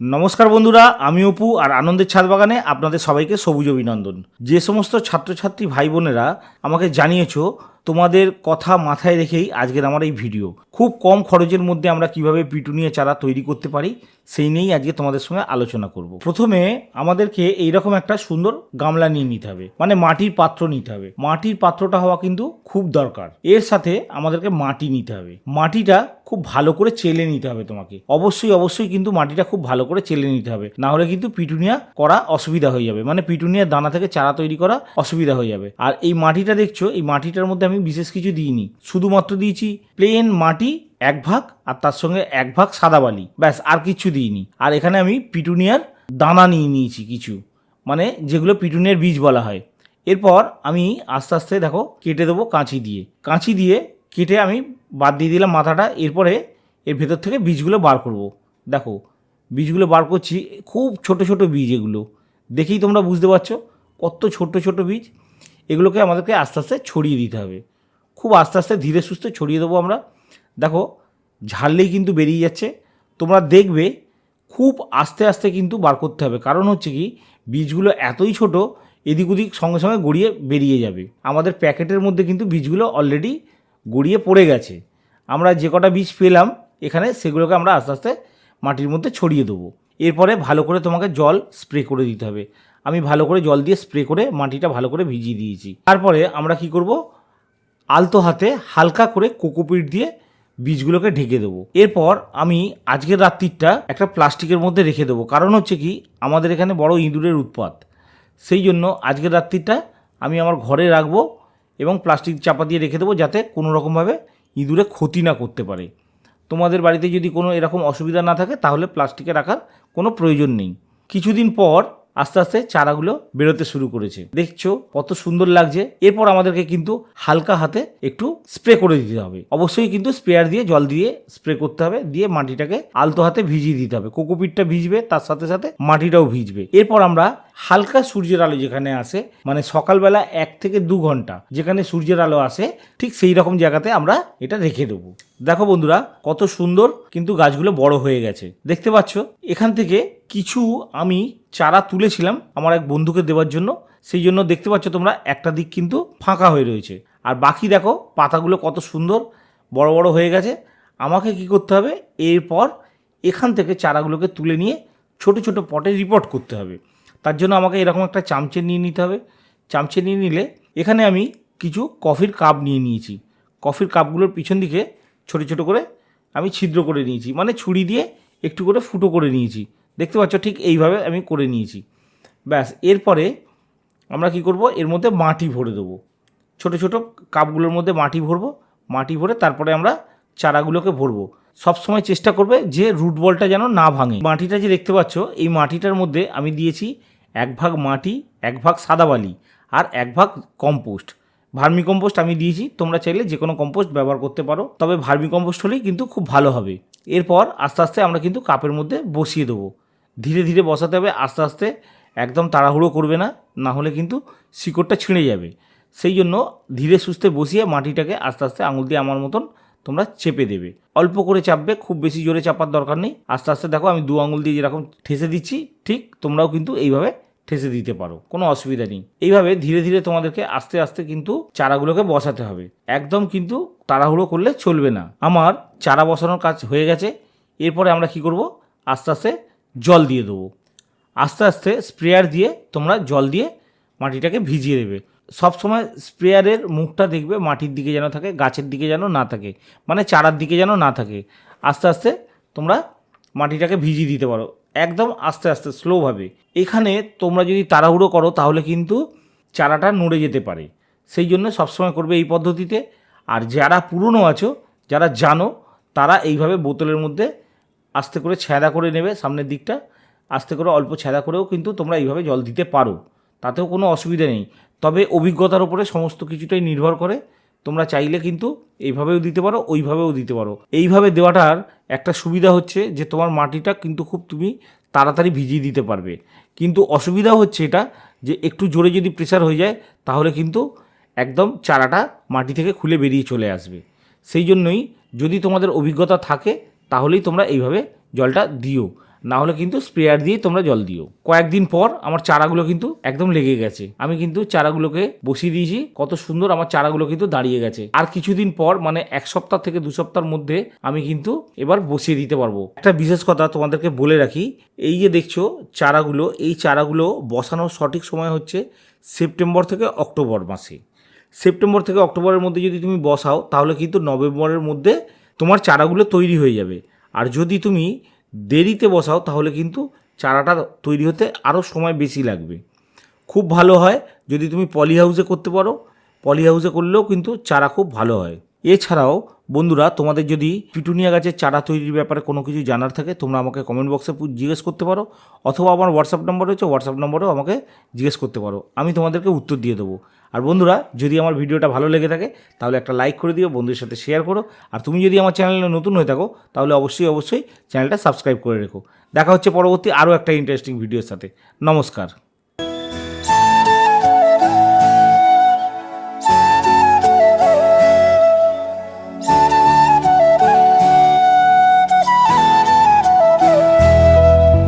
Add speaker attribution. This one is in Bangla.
Speaker 1: নমস্কার বন্ধুরা, আমি অপু আর আনন্দের ছাদ বাগানে আপনাদের সবাইকে সবুজ অভিনন্দন। যে সমস্ত ছাত্রছাত্রী ভাই বোনেরা আমাকে জানিয়েছো, তোমাদের কথা মাথায় রেখেই আজকের আমার এই ভিডিও। খুব কম খরচের মধ্যে আমরা কীভাবে পিটুনিয়া চারা তৈরি করতে পারি, সেই নিয়েই আজকে তোমাদের সঙ্গে আলোচনা করব। প্রথমে আমাদেরকে এইরকম একটা সুন্দর গামলা নিয়ে নিতে হবে মানে মাটির পাত্র নিতে হবে। মাটির পাত্রটা হওয়া কিন্তু খুব দরকার। এর সাথে আমাদেরকে মাটি নিতে হবে। মাটিটা খুব ভালো করে চেলে নিতে হবে তোমাকে। অবশ্যই অবশ্যই কিন্তু মাটিটা খুব ভালো করে চেলে নিতে হবে। না হলে কিন্তু পিটুনিয়া করা অসুবিধা হয়ে যাবে। মানে পিটুনিয়ার দানা থেকে চারা তৈরি করা অসুবিধা হয়ে যাবে। আর এই মাটিটা দেখছ, এই মাটিটার মধ্যে আমি বিশেষ কিছু দিইনি। শুধুমাত্র দিয়েছি প্লেন মাটি, এক ভাগ, আর তার সঙ্গে এক ভাগ সাদা বালি। ব্যাস, আর কিছু দিইনি। আর এখানে আমি পিটুনিয়ার দানা নিয়ে নিয়েছি কিছু। মানে যেগুলো পিটুনিয়ার বীজ বলা হয়। এরপর আমি আস্তে আস্তে দেখো, কেটে দেবো কাঁচি দিয়ে। কাঁচি দিয়ে কেটে আমি বাদ দিয়ে দিলাম মাথাটা, এরপরে এর ভেতর থেকে বীজগুলো বার করব। দেখো, বীজগুলো বার করছি, খুব ছোট ছোট বীজ এগুলো। দেখেই তোমরা বুঝতে পারছ কত ছোট ছোট বীজ। এগুলোকে আমাদেরকে আস্তে আস্তে ছড়িয়ে দিতে হবে। খুব আস্তে আস্তে ধীরে সুস্থে ছড়িয়ে দেবো আমরা। দেখো, ঝাড়লেই কিন্তু বেরিয়ে যাচ্ছে। তোমরা দেখবে খুব আস্তে আস্তে কিন্তু বার করতে হবে। কারণ হচ্ছে কি, বীজগুলো এতই ছোট, এদিক ওদিক সঙ্গে সঙ্গে গড়িয়ে বেরিয়ে যাবে। আমাদের প্যাকেটের মধ্যে কিন্তু বীজগুলো অলরেডি গড়িয়ে পড়ে গেছে। আমরা যে কটা বীজ পেলাম, এখানে সেগুলোকে আমরা আস্তে আস্তে মাটির মধ্যে ছড়িয়ে দেবো। এরপরে ভালো করে তোমাকে জল স্প্রে করে দিতে হবে। আমি ভালো করে জল দিয়ে স্প্রে করে মাটিটা ভালো করে ভিজিয়ে দিয়েছি। তারপরে আমরা কি করব? আলতো হাতে হালকা করে কোকোপিট দিয়ে বীজগুলোকে ঢেকে দেবো। এরপর আমি আজকের রাত্রিটা একটা প্লাস্টিকের মধ্যে রেখে দেবো। কারণ হচ্ছে কি, আমাদের এখানে বড় ইঁদুরের উৎপাত। সেই জন্য আজকের রাত্রিটা আমি আমার ঘরে রাখব। এবং প্লাস্টিক চাপা দিয়ে রেখে দেবো যাতে কোনো রকমভাবে ইঁদুরে ক্ষতি না করতে পারে। তোমাদের বাড়িতে যদি কোনো এরকম অসুবিধা না থাকে, তাহলে প্লাস্টিকে রাখার কোনো প্রয়োজন নেই। কিছুদিন পর আস্তে আস্তে চারাগুলো বেরোতে শুরু করেছে। দেখছ কত সুন্দর লাগছে। এরপর আমাদেরকে কিন্তু হালকা হাতে একটু স্প্রে করে দিতে হবে। অবশ্যই কিন্তু স্প্রেয়ার দিয়ে, জল দিয়ে স্প্রে করতে হবে। দিয়ে মাটিটাকে আলতো হাতে ভিজিয়ে দিতে হবে। কোকোপিটটা ভিজবে, তার সাথে সাথে মাটিটাও ভিজবে। এরপর আমরা হালকা সূর্যের আলো যেখানে আসে মানে সকালবেলা এক থেকে দু ঘণ্টা যেখানে সূর্যের আলো আসে, ঠিক সেই রকম জায়গাতে আমরা এটা রেখে দেবো। দেখো বন্ধুরা, কত সুন্দর কিন্তু গাছগুলো বড় হয়ে গেছে। দেখতে পাচ্ছ? এখান থেকে কিছু আমি চারা তুলেছিলাম আমার এক বন্ধুকে দেওয়ার জন্য। সেই জন্য দেখতে পাচ্ছ তোমরা, একটা দিক কিন্তু ফাঁকা হয়ে রয়েছে। আর বাকি দেখো, পাতাগুলো কত সুন্দর, বড় বড় হয়ে গেছে। আমাকে কি করতে হবে? এরপর এখান থেকে চারাগুলোকে তুলে নিয়ে ছোট ছোট পটে রিপোর্ট করতে হবে। তার জন্য আমাকে এরকম একটা চামচে নিয়ে নিতে হবে। চামচে নিয়ে নিলে এখানে আমি কিছু কফির কাপ নিয়ে নিয়েছি। কফির কাপগুলোর পিছন দিকে ছোট ছোট করে আমি ছিদ্র করে নিয়েছি। মানে ছুরি দিয়ে একটু করে ফুটো করে নিয়েছি। দেখতে পাচ্ছ ঠিক এইভাবে আমি করে নিয়েছি। ব্যাস, এরপরে আমরা কি করব? এর মধ্যে মাটি ভরে দেবো। ছোট ছোট কাপগুলোর মধ্যে মাটি ভরবো। মাটি ভরে তারপরে আমরা চারাগুলোকে ভরবো। সবসময় চেষ্টা করবে যে রুট বলটা যেন না ভাঙে। মাটিটা যে দেখতে পাচ্ছ, এই মাটিটার মধ্যে আমি দিয়েছি এক ভাগ মাটি, এক ভাগ সাদা বালি আর এক ভাগ কম্পোস্ট। ভার্মি কম্পোস্ট আমি দিয়েছি, তোমরা চাইলে যে কোনো কম্পোস্ট ব্যবহার করতে পারো, তবে ভার্মি কম্পোস্ট হলেই কিন্তু খুব ভালো হবে। এরপর আস্তে আস্তে আমরা কিন্তু কাপের মধ্যে বসিয়ে দেবো। ধীরে ধীরে বসাতে হবে, আস্তে আস্তে একদম তাড়াহুড়ো করবে না না হলে কিন্তু শিকড়টা ছিঁড়ে যাবে। সেই জন্য ধীরে সুস্থে বসিয়ে মাটিটাকে আস্তে আস্তে আঙুল দিয়ে আমার মতন তোমরা চেপে দেবে। অল্প করে চাপবে, খুব বেশি জোরে চাপার দরকার নেই। আস্তে আস্তে দেখো, আমি দু আঙুল দিয়ে যেরকম ঠেসে দিচ্ছি, ঠিক তোমরাও কিন্তু এইভাবে ঠেসে দিতে পারো, কোনো অসুবিধা নেই। এইভাবে ধীরে ধীরে তোমাদেরকে আস্তে আস্তে কিন্তু চারাগুলোকে বসাতে হবে। একদম কিন্তু তাড়াহুড়ো করলে চলবে না। আমার চারা বসানোর কাজ হয়ে গেছে। এরপরে আমরা কি করব? আস্তে আস্তে জল দিয়ে দেবো। আস্তে আস্তে স্প্রেয়ার দিয়ে তোমরা জল দিয়ে মাটিটাকে ভিজিয়ে দেবে। সব সময় স্প্রেয়ারের মুখটা দেখবে মাটির দিকে যেন থাকে, গাছের দিকে যেন না থাকে মানে চারার দিকে যেন না থাকে। আস্তে আস্তে তোমরা মাটিটাকে ভিজিয়ে দিতে পারো। একদম আস্তে আস্তে স্লোভাবে এখানে তোমরা যদি তাড়াহুড়ো করো, তাহলে কিন্তু চারাটা নড়ে যেতে পারে। সেই জন্য সবসময় করবে এই পদ্ধতিতে। আর যারা পুরনো আছো, যারা জানো, তারা এইভাবে বোতলের মধ্যে আস্তে করে ছেঁদা করে নেবে সামনের দিকটা। আস্তে করে অল্প ছেঁদা করেও কিন্তু তোমরা এইভাবে জল দিতে পারো। তাতেও কোনো অসুবিধা নেই। তবে অভিজ্ঞতার উপরে সমস্ত কিছুটাই নির্ভর করে। তোমরা চাইলে কিন্তু এইভাবেও দিতে পারো, ওইভাবেও দিতে পারো। এইভাবে দেওয়াটার একটা সুবিধা হচ্ছে যে তোমার মাটিটা কিন্তু খুব তুমি তাড়াতাড়ি ভিজিয়ে দিতে পারবে। কিন্তু অসুবিধা হচ্ছে এটা যে একটু জোরে যদি প্রেশার হয়ে যায়, তাহলে কিন্তু একদম চারাটা মাটি থেকে খুলে বেরিয়ে চলে আসবে। সেই জন্যই যদি তোমাদের অভিজ্ঞতা থাকে, তাহলেই তোমরা এইভাবে জলটা দিও। না হলে কিন্তু স্প্রেয়ার দিয়ে তোমরা জল দিও। কয়েকদিন পর আমার চারাগুলো কিন্তু একদম লেগে গেছে। আমি কিন্তু চারাগুলোকে বসিয়ে দিয়েছি। কত সুন্দর আমার চারাগুলো কিন্তু দাঁড়িয়ে গেছে। আর কিছুদিন পর মানে এক সপ্তাহ থেকে দু সপ্তাহের মধ্যে আমি কিন্তু এবার বসিয়ে দিতে পারব। একটা বিশেষ কথা তোমাদেরকে বলে রাখি, এই যে দেখছ চারাগুলো, এই চারাগুলো বসানোর সঠিক সময় হচ্ছে সেপ্টেম্বর থেকে অক্টোবর মাসে। সেপ্টেম্বর থেকে অক্টোবরের মধ্যে যদি তুমি বসাও, তাহলে কিন্তু নভেম্বরের মধ্যে তোমার চারাগুলো তৈরি হয়ে যাবে। আর যদি তুমি দেরিতে বসাও, তাহলে কিন্তু চারাটা তৈরি হতে আরও সময় বেশি লাগবে। খুব ভালো হয় যদি তুমি পলি হাউসে করতে পারো। পলি হাউসে করলেও কিন্তু চারা খুব ভালো হয়। এছাড়াও বন্ধুরা, তোমাদের যদি পিটুনিয়া গাছের চারা তৈরির ব্যাপারে কোনো কিছু জানার থাকে, তোমরা আমাকে কমেন্ট বক্সে জিজ্ঞেস করতে পারো। অথবা আমার হোয়াটসঅ্যাপ নম্বর রয়েছে হোয়াটসঅ্যাপ নম্বরেও আমাকে জিজ্ঞেস করতে পারো। আমি তোমাদেরকে উত্তর দিয়ে দেবো। আর বন্ধুরা, যদি আমার ভিডিওটা ভালো লেগে থাকে, তাহলে একটা লাইক করে দিও, বন্ধুদের সাথে শেয়ার করো। আর তুমি যদি আমার চ্যানেলে নতুন হয়ে থাকো, তাহলে অবশ্যই অবশ্যই চ্যানেলটা সাবস্ক্রাইব করে রেখো। দেখা হচ্ছে পরবর্তী আরও একটা ইন্টারেস্টিং ভিডিওর সাথে। নমস্কার।